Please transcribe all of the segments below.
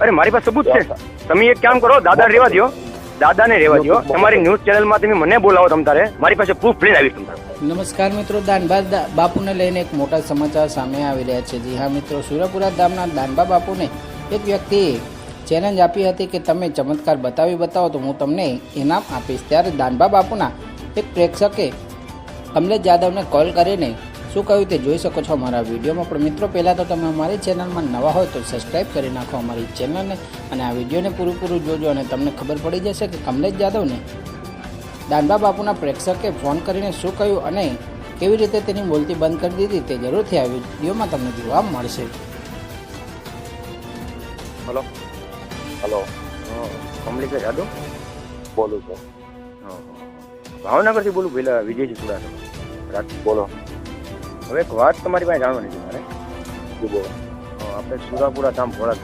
અરે મારી પાસે સબૂત છે. તમે એક કામ કરો દાદા રેવા દો દાદાને રેવા દો તમારી ન્યૂઝ ચેનલમાં તમે મને બોલાવો તમ તારે. મારી પાસે પ્રૂફ લઈને આવીશ તમારે નમસ્કાર મિત્રો દાનબા બાપુને લઈને એક મોટા સમાચાર સામે આવી રહ્યા છે. જી હા મિત્રો સુરપુરા ગામના દાનબા બાપુને એક વ્યક્તિએ ચેલેન્જ આપી હતી કે તમે ચમત્કાર બતાવી બતાવો તો હું તમને ઇનામ આપીશ. ત્યારે દાનબા બાપુના એક પ્રેક્ષકે કમલેશ જાદવને કોલ કરીને શું કહ્યું તે જોઈ શકો છો અમારા વિડીયોમાં. પણ મિત્રો પહેલાં તો તમે અમારી ચેનલમાં નવા હોય તો સબસ્ક્રાઈબ કરી નાખો અમારી ચેનલને અને આ વિડીયોને પૂરું પૂરું જોજો અને તમને ખબર પડી જશે કે કમલેશ જાદવને દાનબા બાપુના પ્રેક્ષકે ફોન કરીને શું કહ્યું અને કેવી રીતે તેની બોલતી બંધ કરી દીધી તે જરૂરથી આ વિડીયોમાં તમને જોવા મળશે. હલો. હલો. કમલિકા જાદવ? બોલું છું. ભાવનગરથી બોલું પેલા વિજયજી ચુડાસમા રાત બોલો. હવે એક વાત તમારી પાસે જાણવાની છે મારે. બોલો. આપણે સુરાપુરા ધામ ભોળાત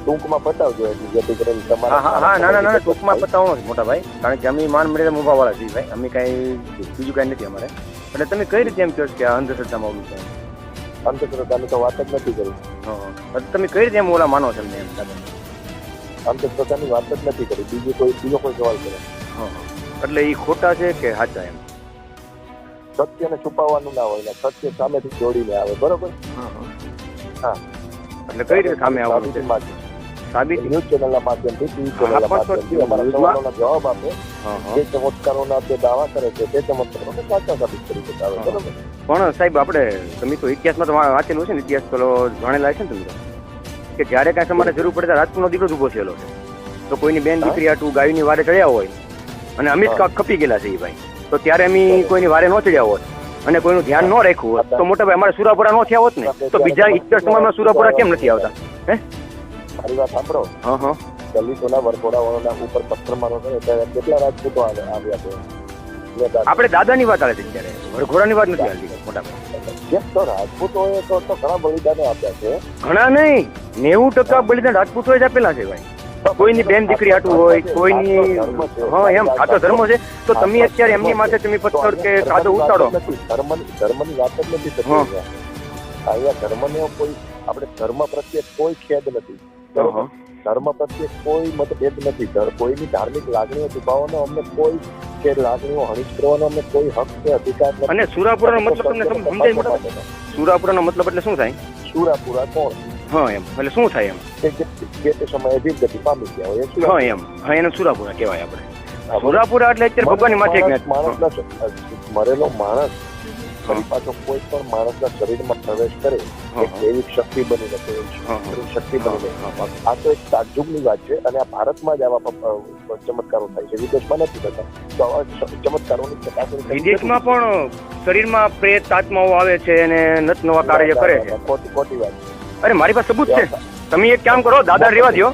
ટૂંકમાં પતાવજો એટલે જેથી કરીને તમારા હા હા ના ના ના ટૂંકમાં પતાવવાનો છે મોટા ભાઈ. કારણ કે અમે માન મળીને મુભાવાળા છીએ ભાઈ. અમે કાંઈ બીજું કાંઈ નથી અમારે. એટલે તમે કઈ રીતે એમ કહો છો કે આ અંધશ્રદ્ધામાં ઓલું છે અંધશ્રદ્ધાની તો વાત જ નથી કરી. હા. તમે કઈ રીતે એમ ઓલા માનો છો એમને એમ? અંધશ્રદ્ધાની વાત જ નથી કરી. બીજું કોઈ બીજો કોઈ સવાલ કરે. હા. એટલે એ ખોટા છે કે સાચા એમ? સત્યને છુપાવવાનું ના હોય ને સત્ય સામેથી જોડીને આવે બરોબર? હા. એટલે કઈ રીતે સામે આવવાનું છે? સાબિત ન્યૂઝ ચેનલના માધ્યમથી ટીવી ચેનલના માધ્યમથી અમારા સવાલોના જવાબ આપે. હા હા. જે ચમત્કારોના જે દાવા કરે છે તે ચમત્કારોને સાચા સાબિત કરી દેતા આવે બરોબર? પણ સાહેબ આપણે તમે તો ઇતિહાસમાં તો વાંચેલું છે ને ઇતિહાસ પેલો ભણેલા છે ને તમે કે જ્યારે કાંઈ તમારે જરૂર પડે ત્યારે રાજપૂતનો દીકરો જ ઊભો થયેલો છે. તો કોઈની બેન દીકરી આટું ગાયની વારે ચડ્યા હોય અને અમિત. કાક ખપી ગયેલા છે એ ભાઈ. તો ત્યારે અમે કોઈની વારે ન ચડ્યા હોત અને કોઈનું ધ્યાન ન રાખ્યું હોત તો મોટા ભાઈ અમારે સુરાપુરા ન થયા હોત ને તો બીજા ઇતિહાસ સમયમાં સુરાપુરા કેમ નથી આવતા? હે? મારી વાત સાંભળો. હા હા. દલિતોના વરઘોડાવાળાના ઉપર પથ્થર મારો છે કેટલા રાજપૂતો આવે- આવ્યા છે. આપણે દાદાની વાત આવે છે ત્યારે. વરઘોડાની વાત નથી આવતી મોટા ભાઈ. તો રાજપૂતોએ તો ઘણા બલિદાન આપ્યા છે. ઘણા નહીં. નેવું ટકા બલિદાન રાજપૂતોએ જ આપેલા છે ભાઈ. કોઈની બેન દીકરી આટું હોય કોઈની હા એમ સાચો ધર્મ છે તો તમે અત્યારે એમની માથે તમે પથ્થર કે કાદો ઉતાડો ધર્મની ધર્મની વાત જ નથી થતી અહીંયા. ધર્મને કોઈ આપણે ધર્મ પ્રત્યે કોઈ ખેદ નથી ધર્મ પ્રત્યે કોઈ મતભેદ નથી કોઈની ધાર્મિક લાગણીઓ દુભાવવાનો અમને કોઈ કે લાગણીઓ હણીશ કરવાનો અમને કોઈ હક કે અધિકાર નથી અને સુરાપુરાનો મતલબ તમને સમ- સમજાય? સુરાપુરાનો મતલબ એટલે શું થાય સુરાપુરા કોણ હા એમ એટલે શું થાય એમ જે તે સમયે વીરગતિ પામી ગયા હોય હા એમ હા એને સુરાપુરા કહેવાય આપણે સુરાપુરા એટલે અત્યારે ભગવાનની માથે ને- મરેલો માણસ પાછો કોઈ પણ માણસના શરીરમાં પ્રવેશ કરે એક એવી શક્તિ બની શકે હા, હા. એવી શક્તિ બની રહે. આ તો એક તાજુબની વાત છે અને આ ભારતમાં જ આવા ચમત્કારો થાય છે વિદેશમાં નથી થતા તો ચમત્કારોની ચકાસણી વિદેશમાં પણ શરીરમાં પ્રેત આત્માઓ આવે છે અને નત નવા કાર્ય કરે છે ખોટી વાત છે અરે મારી પાસે સબૂત છે. તમે એક કામ કરો દાદા રેવા દો